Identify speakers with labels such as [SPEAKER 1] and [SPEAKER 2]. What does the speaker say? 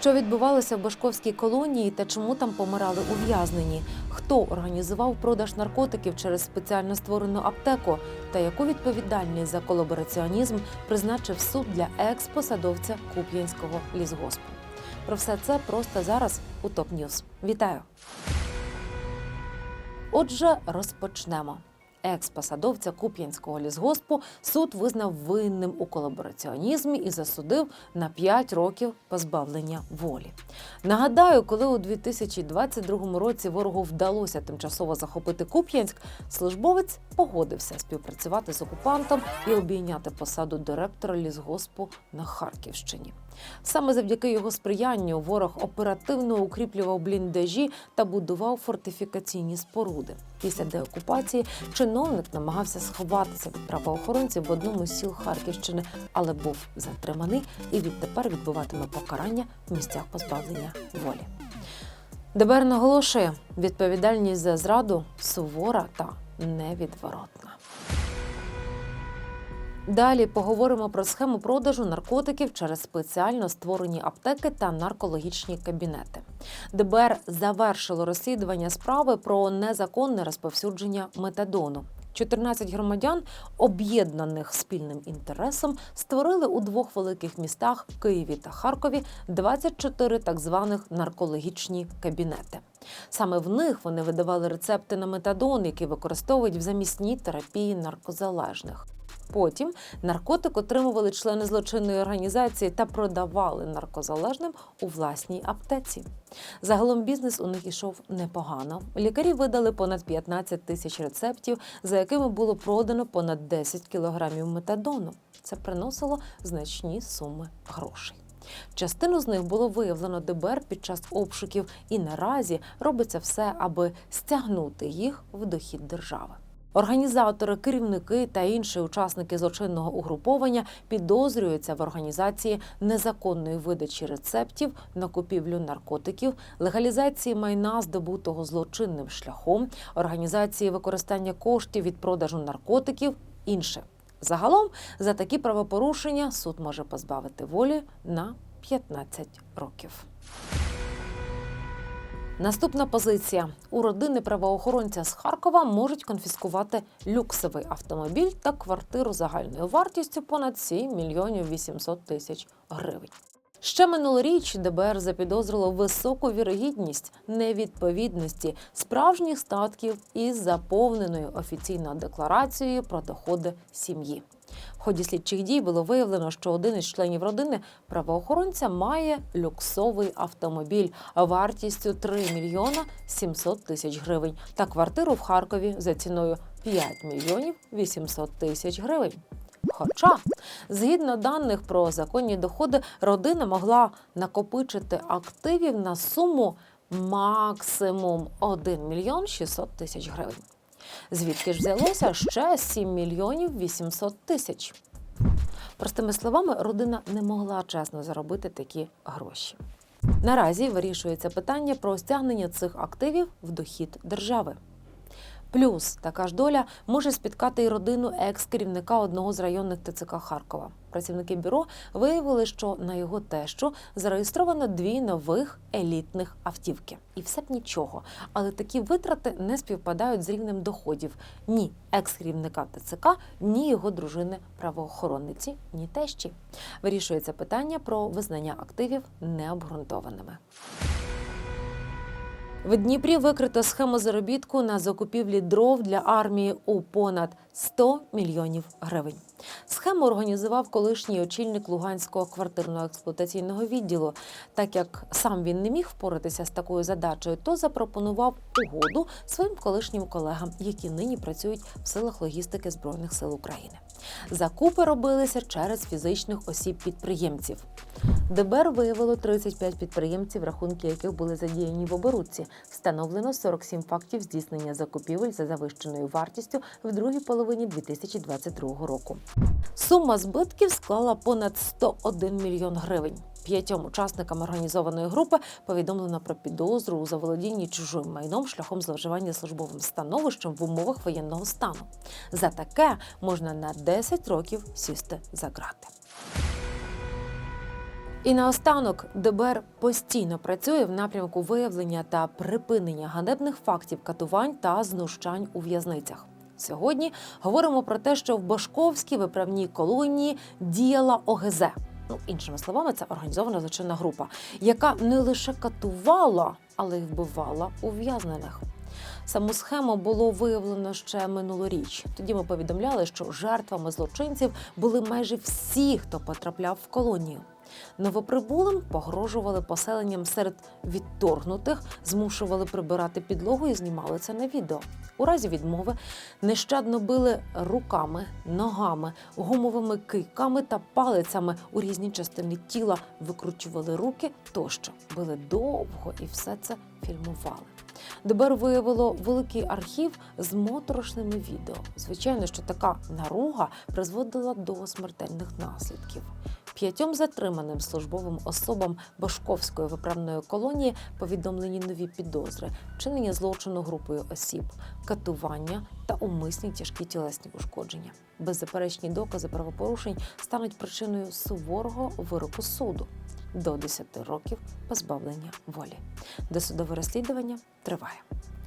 [SPEAKER 1] Що відбувалося в Башковській колонії та чому там помирали ув'язнені? Хто організував продаж наркотиків через спеціально створену аптеку? Та яку відповідальність за колабораціонізм призначив суд для екс-посадовця Куп'янського лісгоспу? Про все це просто зараз у ТОП Ньюз. Вітаю! Отже, розпочнемо. Екс-посадовця Куп'янського лісгоспу суд визнав винним у колабораціонізмі і засудив на 5 років позбавлення волі. Нагадаю, коли у 2022 році ворогу вдалося тимчасово захопити Куп'янськ, службовець погодився співпрацювати з окупантом і обійняти посаду директора лісгоспу на Харківщині. Саме завдяки його сприянню ворог оперативно укріплював бліндажі та будував фортифікаційні споруди. Після деокупації чиновник намагався сховатися від правоохоронців в одному з сіл Харківщини, але був затриманий і відтепер відбуватиме покарання в місцях позбавлення волі. ДБР наголошує, відповідальність за зраду сувора та невідворотна. Далі поговоримо про схему продажу наркотиків через спеціально створені аптеки та наркологічні кабінети. ДБР завершило розслідування справи про незаконне розповсюдження метадону. 14 громадян, об'єднаних спільним інтересом, створили у двох великих містах Києві та Харкові 24 так званих наркологічні кабінети. Саме в них вони видавали рецепти на метадон, які використовують в замісній терапії наркозалежних. Потім наркотик отримували члени злочинної організації та продавали наркозалежним у власній аптеці. Загалом бізнес у них ішов непогано. Лікарі видали понад 15 тисяч рецептів, за якими було продано понад 10 кілограмів метадону. Це приносило значні суми грошей. Частину з них було виявлено ДБР під час обшуків, і наразі робиться все, аби стягнути їх в дохід держави. Організатори, керівники та інші учасники злочинного угруповання підозрюються в організації незаконної видачі рецептів на купівлю наркотиків, легалізації майна, здобутого злочинним шляхом, організації використання коштів від продажу наркотиків, інше. Загалом за такі правопорушення суд може позбавити волі на 15 років. Наступна позиція: у родини правоохоронця з Харкова можуть конфіскувати люксовий автомобіль та квартиру загальною вартістю понад 7 мільйонів 800 тисяч гривень. Ще минулоріч ДБР запідозрило високу вірогідність невідповідності справжніх статків із заповненою офіційною декларацією про доходи сім'ї. В ході слідчих дій було виявлено, що один із членів родини правоохоронця має люксовий автомобіль вартістю 3 мільйона 700 тисяч гривень та квартиру в Харкові за ціною 5 мільйонів 800 тисяч гривень. Хоча, згідно даних про законні доходи, родина могла накопичити активів на суму максимум 1 мільйон 600 тисяч гривень. Звідки ж взялося ще 7 мільйонів 800 тисяч? Простими словами, родина не могла чесно заробити такі гроші. Наразі вирішується питання про стягнення цих активів в дохід держави. Плюс така ж доля може спіткати і родину екс-керівника одного з районних ТЦК Харкова. Працівники бюро виявили, що на його тещу зареєстровано дві нових елітних автівки. І все б нічого. Але такі витрати не співпадають з рівнем доходів ні екс-керівника ТЦК, ні його дружини правоохоронниці, ні тещі. Вирішується питання про визнання активів необґрунтованими. В Дніпрі викрито схему заробітку на закупівлі дров для армії у понад 100 мільйонів гривень. Схему організував колишній очільник Луганського квартирно-експлуатаційного відділу. Так як сам він не міг впоратися з такою задачею, то запропонував угоду своїм колишнім колегам, які нині працюють в силах логістики збройних сил України. Закупи робилися через фізичних осіб-підприємців. ДБР виявило 35 підприємців, рахунки яких були задіяні в оборудці. Встановлено 47 фактів здійснення закупівель за завищеною вартістю в другій половині 2022 року. Сума збитків склала понад 101 мільйон гривень. П'ятьом учасникам організованої групи повідомлено про підозру у заволодінні чужим майном шляхом зловживання службовим становищем в умовах воєнного стану. За таке можна на 10 років сісти за грати. І наостанок ДБР постійно працює в напрямку виявлення та припинення ганебних фактів катувань та знущань у в'язницях. Сьогодні говоримо про те, що в Башковській виправній колонії діяла ОГЗ. Ну, іншими словами, це організована злочинна група, яка не лише катувала, але й вбивала ув'язнених. Саму схему було виявлено ще минулоріч. Тоді ми повідомляли, що жертвами злочинців були майже всі, хто потрапляв в колонію. Новоприбулим погрожували поселенням серед відторгнутих, змушували прибирати підлогу і знімали це на відео. У разі відмови нещадно били руками, ногами, гумовими кийками та палицями у різні частини тіла, викручували руки тощо, били довго і все це фільмували. ДБР виявило великий архів з моторошними відео. Звичайно, що така наруга призводила до смертельних наслідків. П'ятьом затриманим службовим особам Башковської виправної колонії повідомлені нові підозри, вчинення злочину групою осіб, катування та умисні тяжкі тілесні ушкодження. Беззаперечні докази правопорушень стануть причиною суворого вироку суду до 10 років позбавлення волі. Досудове розслідування триває.